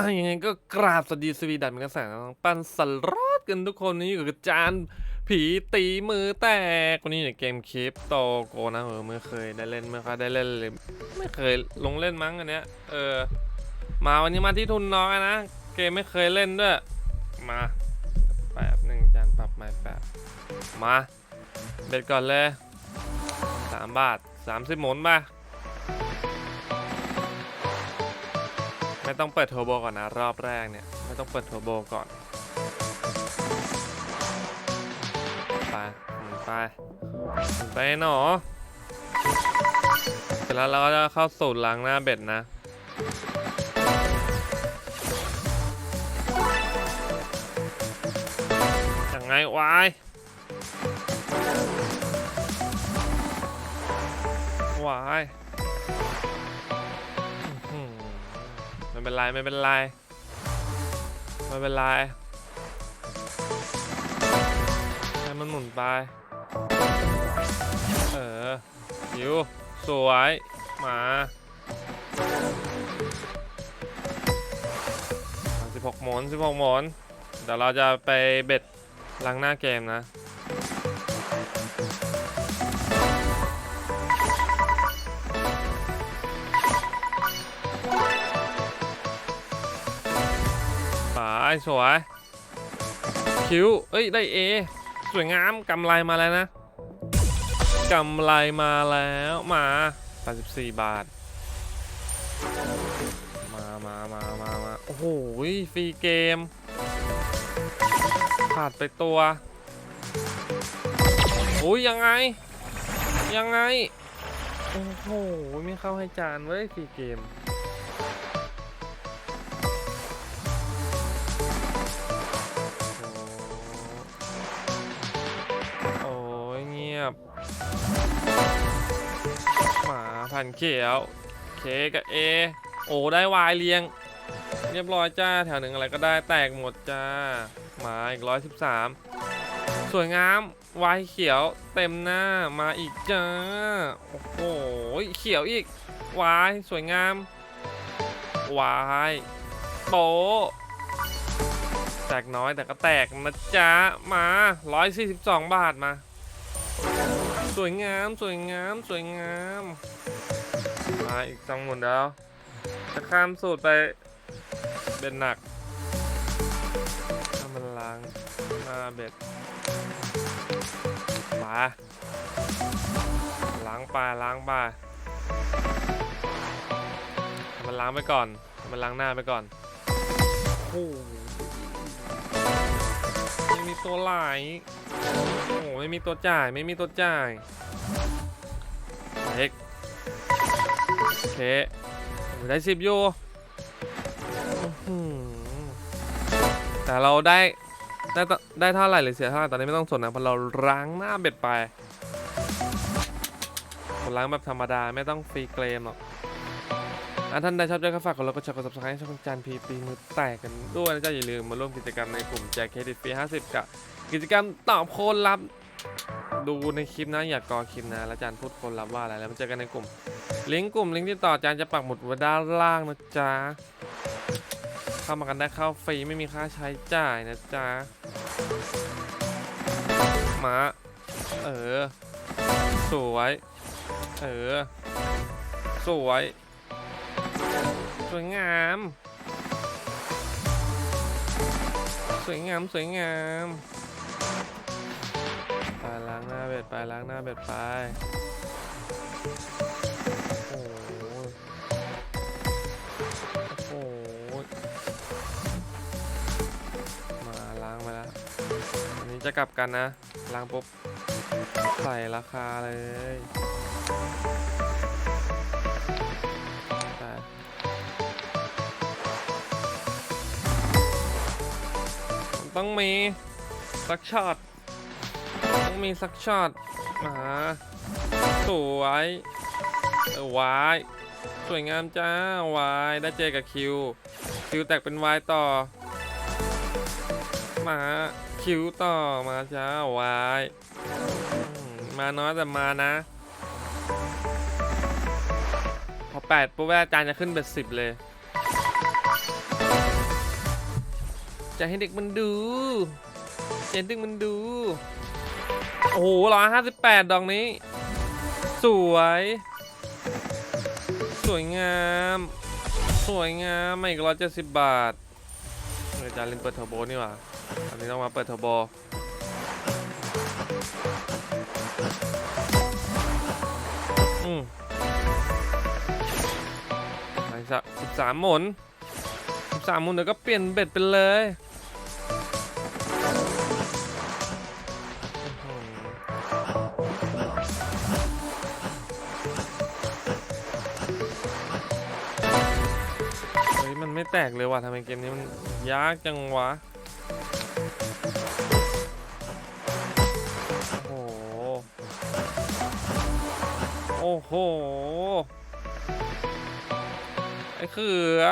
อะยังไงก็กราบสวัสดีสวีดันเป็นกระแสปันสลอดกันทุกคนนี่อยู่กับจารย์ผีตีมือแตกวันนี้อยู่ในเกมคลิปโตโกนะเออไม่เคยได้เล่นไม่ค่อยได้เล่นเลยไม่เคยลงเล่นมั้งอันเนี้ยเออมาวันนี้มาที่ทุนน้อยนะเกมไม่เคยเล่นด้วยมาแป๊บหนึ่งจารย์ปรับไม่แป๊บมาเบ็ดก่อนเลยสามบาทสามสิบหมุนป่ะ ไม่ต้องเปิดเทรโบก่อนนะ รอบแรกเนี่ย ไม่ต้องเปิดเทรโบก่อน ไปมุนไปมุนไปหนอเสร็จแล้วเราก็จะเข้าสูตรล้างหน้าเบ็ดนะยังไงวายวาย ไม่เป็นไรไม่เป็นไรไม่เป็นไรให้มันหมุนไปเอออยู่สวยมาสิบหกหมุนสิบหกหมุนเดี๋ยวเราจะไปเบ็ดล้างหน้าเกมนะ สายสวย คิวเอ้ย ได้เอ สวยงาม กำไรมาแล้วนะ กำไรมาแล้ว มา 84 บาท มามามามามาโอ้โห ฟรีเกม ขาดไปตัวโอ้ยยังไง ยังไง โอ้โห ไม่เข้าให้จานเว้ยฟรีเกม พันเขียวเคกับเอโอ้ได้วายเรียง เรียบร้อยจ้าแถวหนึ่งอะไรก็ได้แตกหมดจ้ามาอีกร้อยสิบสามสวยงามวายเขียวเต็มหน้ามาอีกจ้าโอ้โหเขียวอีกวายสวยงามวายโตะแตกน้อยแต่ก็แตกนะจ๊ะมา 142 บาทมา สวยงามสวยงามสวยงาม มาอีกสองหมุนแล้ว จะข้ามสูตรไปเบ็ดหนักถ้ามันล้างหน้าเบ็ดมาล้างปลาล้างปลามันล้างไปก่อน มันล้างหน้าไปก่อนโอ้โหไม่มีตัวไหลโอ้ไม่มีตัวจ่าย ไม่มีตัวจ่ายเอ็ก เคได้สิบยูแต่เราได้ได้ได้เท่าไหร่หรือเสียเท่าไหร่ตอนนี้ไม่ต้องสนนะเพราะเราล้างหน้าเบ็ดไปคนล้างแบบธรรมดาไม่ต้องฟรีเกรมหรอกอะท่านใดชอบใจก็ฝากกดไลค์กดแชร์กด subscribe ให้ช่องจานพีปีมือแตกกันด้วยนะจ๊ะอย่าลืมมาร่วมกิจกรรมในกลุ่มแจกเครดิตฟรี50 กับ กิจกรรมตอบโคนลับ ดูในคลิปนะ อย่ากกอคลิปนะ แล้วจารย์พูดโคนลับว่าอะไรแล้วมาเจอกันในกลุ่ม ลิงก์กลุ่มลิงก์ที่ต่อจารย์จะปักหมุดไว้ด้านล่างนะจ๊ะเข้ามากันได้เข้าฟรีไม่มีค่าใช้จ่ายนะจ๊ะมาเออ สวย เออ สวย สวยงาม สวยงาม สวยงาม ไปล้างหน้าเบ็ดไปล้างหน้าเบ็ดไป จะกลับกันนะล้างปุ๊บใส่ราคาเลยต้องมีสักช็อตต้องมีสักช็อตมาสวยวายสวยงามจ้าวายได้เจกับคิว คิวแตกเป็นวายต่อ มาคิวต่อมาจ้าวายมาน้อยแต่มานะ พอแปดปุ๊บอาจารย์จะขึ้นเป็นสิบเลย จะให้เด็กมันดูจะให้เด็กมันดู โอ้โหร้อยห้าสิบแปดดอกนี้ สวย สวยงาม สวยงามไม่อีกร้อยเจ็ดสิบบาทอาจารย์ลืมเปิดเทอร์โบนี่หว่า อันนี้ต้องมาเปิดเทอร์โบอืมไปสักสิบสามหมุนสิบสามหมุนเดี๋ยวก็เปลี่ยนเบ็ดไปเลยเฮ้ยมันไม่แตกเลยว่ะทำไมเกมนี้มันยากจังวะ โอ้โห ไอ้เขือ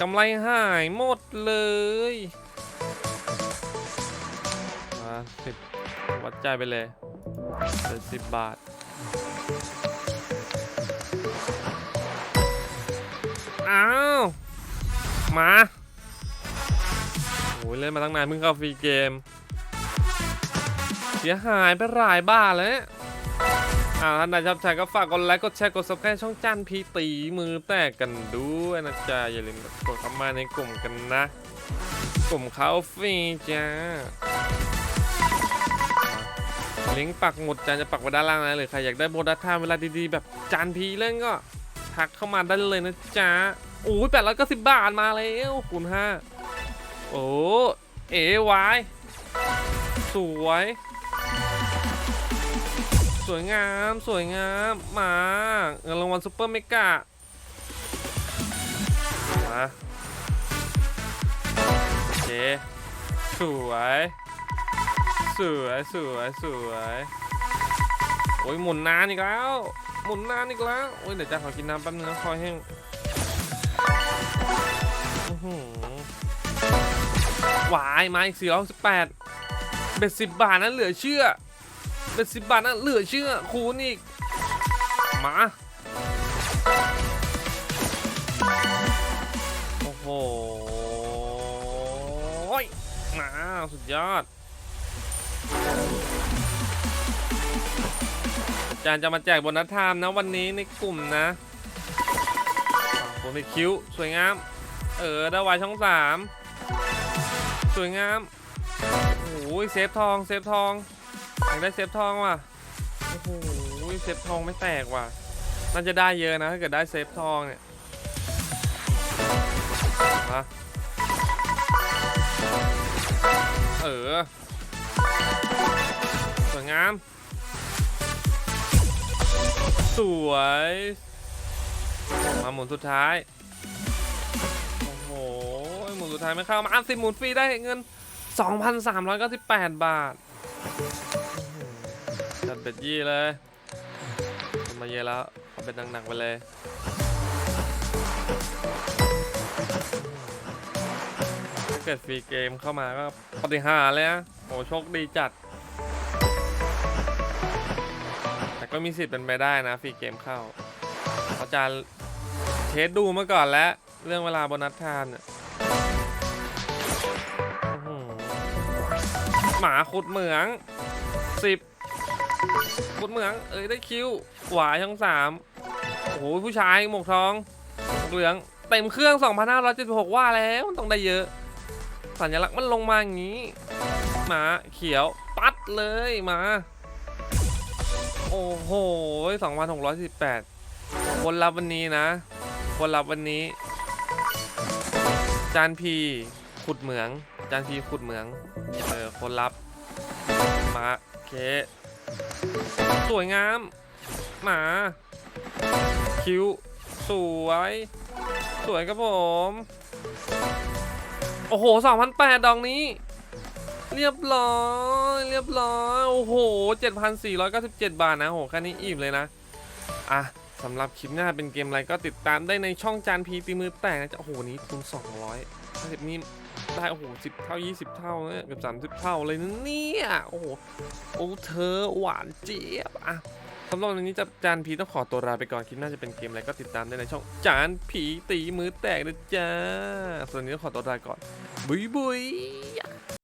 กำไรหายหมดเลยมาสิบวัดใจไปเลยเจ็ดสิบบาทอ้าว มาโอ้ยเล่นมาตั้งนานเพิ่งเข้าฟรีเกม เสียหายไปหลายบาทแล้ว อ่าท่านใดชอบใช้ก็ฝากกดไลค์กดแชร์กด subscribe ช่องจันพีตีมือแตกกันด้วยนะจ๊ะอย่าลืมกดเข้ามาในกลุ่มกันนะ กลุ่มเขาฟรีจ้าลิงก์ปักหมุดจานจะปักไว้ด้านล่างนะหรือใครอยากได้โบนัสทม์เวลาดีๆ แบบจานพีเล่นก็ทักเข้ามาได้เลยนะจ๊ะโอ้ยแปดร้อยเก้าสิบบาทมาแล้วคูณห้าโอ้เอวายสวย สวยงามสวยงามมาเงินรางวัลซุปเปอร์เมกะมาโอเคสวยสวยสวยสวยโอ้ยหมุนนานอีกแล้ว หมุนนานอีกแล้วโอ้ยเดี๋ยวจะขอกินน้ำแป๊บนึงนะคอยแห้งอื้อหือหวายมาอีกสี่ร้อยสิบแปดเบ็ดสิบบาทนั้นเหลือเชื่อ เป็นสิบบาทนะเหลือเชื่อคูณอีกมาโอ้โหมาสุดยอดอาจารย์จะมาแจกโบนัสไทม์นะวันนี้ในกลุ่มนะโบนัสคิ้ว สวยงาม เออได้วายช่องสามสวยงามโอ้ยเซฟทอง เซฟทอง อยากได้เซฟทองว่ะ โอ้โหเซฟทองไม่แตกว่ะ น่าจะได้เยอะนะถ้าเกิดได้เซฟทองเนี่ย มา เออ สวยงาม สวย มาหมุนสุดท้าย โอ้โห หมุนสุดท้ายไม่เข้า มาอันสิหมุนฟรีได้เงิน 2,398 บาทจัด เบ็ดยี่เลยมาเยอะแล้วเอาเบ็ดหนักๆไปเลยถ้าเกิดฟรีเกมเข้ามาก็ปฏิหารเลยนะโอ้โชคดีจัด แต่ก็มีสิทธิ์เป็นไปได้นะฟรีเกมเข้าเขาจะเทสดูมาก่อนแล้ว เรื่องเวลาโบนัสทม์เนี่ยอื้อหือหมาขุดเหมืองสิบ ขุดเหมือง เอ้ยได้คิวหวาช่องสามโอ้โหผู้ชายหมวกทองเหลืองเต็มเครื่อง 2,576 ว่าแล้วมันต้องได้เยอะ สัญลักษณ์มันลงมาอย่างนี้ มาเขียวปัดเลยมา โอ้โห 2,618 คนรับวันนี้นะ คนรับวันนี้ จานพีขุดเหมือง จานพีขุดเหมือง เออ คนรับ มาเค สวยงาม หมา คิ้ว สวย สวยครับผม โอ้โห2,008ดอกนี้ เรียบร้อย เรียบร้อย โอ้โห 7,497 บาทนะโหแค่นี้อิ่มเลยนะ อะ สำหรับคลิปหน้าเป็นเกมอะไรก็ติดตามได้ในช่องจานพีตีมือแตกนะจ๊ะโอ้โหนี้ทุน200 50นี่ได้โอ้โห10 เท่า 20 เท่าเนี่ยเกือบ30 เท่าเลยนะเนี่ยโอ้โหโอ้เธอหวานเจี๊ยบอะสำหรับวันนี้จะจานผีต้องขอตัวลาไปก่อนคลิปหน่าจะเป็นเกมอะไรก็ติดตามได้ในช่องจานผีตีมือแตกนะจ๊ะส่วนนนี้ต้องขอตัวลาก่อนบุยบุย